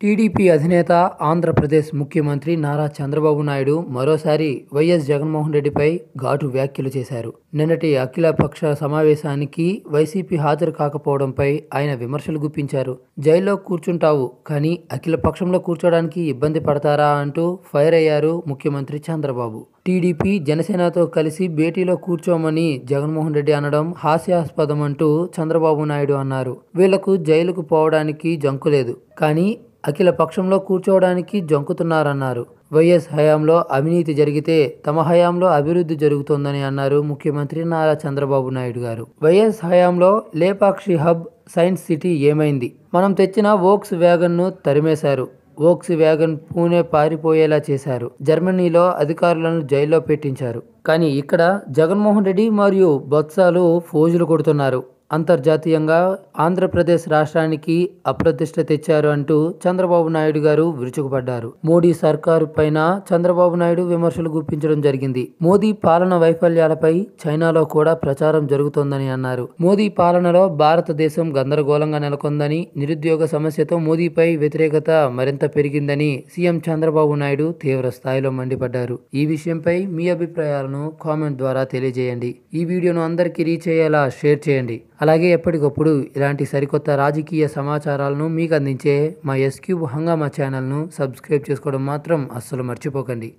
TDP అధినేత ఆంధ్రప్రదేశ్ ముఖ్యమంత్రి నారా చంద్రబాబు నాయుడు మరోసారి వైఎస్ జగన్మోహన్ రెడ్డిపై ఘాటు వ్యాఖ్యలు చేశారు. నిన్నటి అఖిలపక్ష సమావేశానికి వైసీపీ హాజరు కాకపోవడంపై ఆయన విమర్శలు గుప్పించారు. జైల్లో కూర్చుంటావు కానీ అఖిల పక్షంలో కూర్చోడానికి ఇబ్బంది పడతారా అంటూ ఫైర్ అయ్యారు ముఖ్యమంత్రి చంద్రబాబు. టీడీపీ జనసేనతో కలిసి భేటీలో కూర్చోమని జగన్మోహన్ రెడ్డి అనడం హాస్యాస్పదం అంటూ చంద్రబాబు నాయుడు అన్నారు. వీళ్ళకు జైలుకు పోవడానికి జంకులేదు కానీ అఖిల పక్షంలో కూర్చోవడానికి జంకుతున్నారన్నారు. వైఎస్ హయాంలో అవినీతి జరిగితే తమ హయాంలో అభివృద్ధి జరుగుతోందని అన్నారు ముఖ్యమంత్రి నారా చంద్రబాబు నాయుడు గారు. వైఎస్ హయాంలో లేపాక్షి హబ్ సైన్స్ సిటీ ఏమైంది? మనం తెచ్చిన వోక్స్ వ్యాగన్ను తరిమేశారు. వోక్స్ వ్యాగన్ పూణే పారిపోయేలా చేశారు. జర్మనీలో అధికారులను జైల్లో పెట్టించారు. కానీ ఇక్కడ జగన్మోహన్ రెడ్డి మరియు బొత్సాలు ఫోజులు కొడుతున్నారు. అంతర్జాతీయంగా ఆంధ్రప్రదేశ్ రాష్ట్రానికి అప్రతిష్ట తెచ్చారు అంటూ చంద్రబాబు నాయుడు గారు విరుచుకుపడ్డారు. మోడీ సర్కారు పైన చంద్రబాబు నాయుడు విమర్శలు గుప్పించడం జరిగింది. మోదీ పాలన వైఫల్యాలపై చైనాలో కూడా ప్రచారం జరుగుతోందని అన్నారు. మోదీ పాలనలో భారతదేశం గందరగోళంగా నెలకొందని నిరుద్యోగ సమస్యతో మోదీపై వ్యతిరేకత మరింత పెరిగిందని సీఎం చంద్రబాబు నాయుడు తీవ్ర స్థాయిలో మండిపడ్డారు. ఈ విషయంపై మీ అభిప్రాయాలను కామెంట్ ద్వారా తెలియజేయండి. ఈ వీడియోను అందరికీ రీచ్ అయ్యేలా షేర్ చేయండి. అలాగే ఎప్పటికప్పుడు ఇలాంటి సరికొత్త రాజకీయ సమాచారాలను మీకు అందించే మా ఎస్క్యూబ్ హంగామా ఛానల్ను సబ్స్క్రైబ్ చేసుకోవడం మాత్రం అస్సలు మర్చిపోకండి.